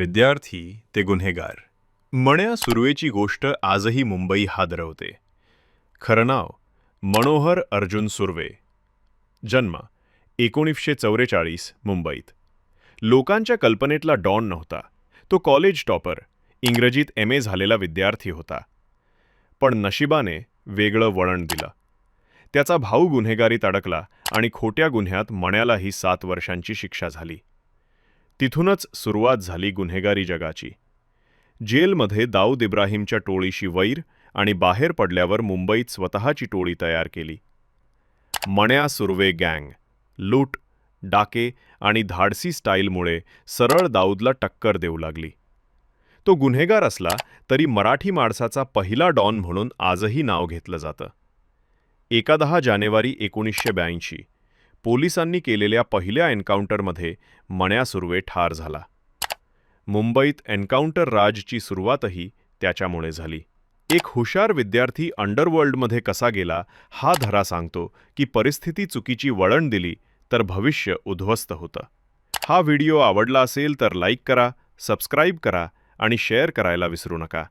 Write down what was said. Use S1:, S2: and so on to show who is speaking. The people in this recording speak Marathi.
S1: विद्यार्थी ते गुन्हेगार. मण्या सुर्वेची गोष्ट आजही मुंबई हादरवते. खरं नाव मनोहर अर्जुन सुर्वे. जन्म एकोणीसशे चौवेचाळीस मुंबईत. लोकांच्या कल्पनेतला डॉन नव्हता. तो कॉलेज टॉपर इंग्रजीत एम ए झालेला विद्यार्थी होता. पण नशिबाने वेगळं वळण दिलं. त्याचा भाऊ गुन्हेगारीत अडकला आणि खोट्या गुन्ह्यात मण्यालाही सात वर्षांची शिक्षा झाली. तिथूनच सुरुवात झाली गुन्हेगारी जगाची. जेलमध्ये दाऊद इब्राहिमच्या टोळीशी वैर आणि बाहेर पडल्यावर मुंबईत स्वतःची टोळी तयार केली. मण्या सुर्वे गँग लूट डाके आणि धाडसी स्टाईलमुळे सरळ दाऊदला टक्कर देऊ लागली. तो गुन्हेगार असला तरी मराठी माणसाचा पहिला डॉन म्हणून आजही नाव घेतलं जातं. एकादहा जानेवारी एकोणीसशे ब्याऐंशी पोलिसांनी केलेल्या पहिल्या एन्काउंटरमध्ये मण्या सुर्वे ठार झाला. मुंबईत एन्काउंटर राजची सुरुवातही त्याच्यामुळे झाली. एक हुशार विद्यार्थी अंडरवर्ल्डमध्ये कसा गेला हा धरा सांगतो की परिस्थिती चुकीची वळण दिली तर भविष्य उद्ध्वस्त होतं. हा व्हिडिओ आवडला असेल तर लाईक करा सबस्क्राईब करा आणि शेअर करायला विसरू नका.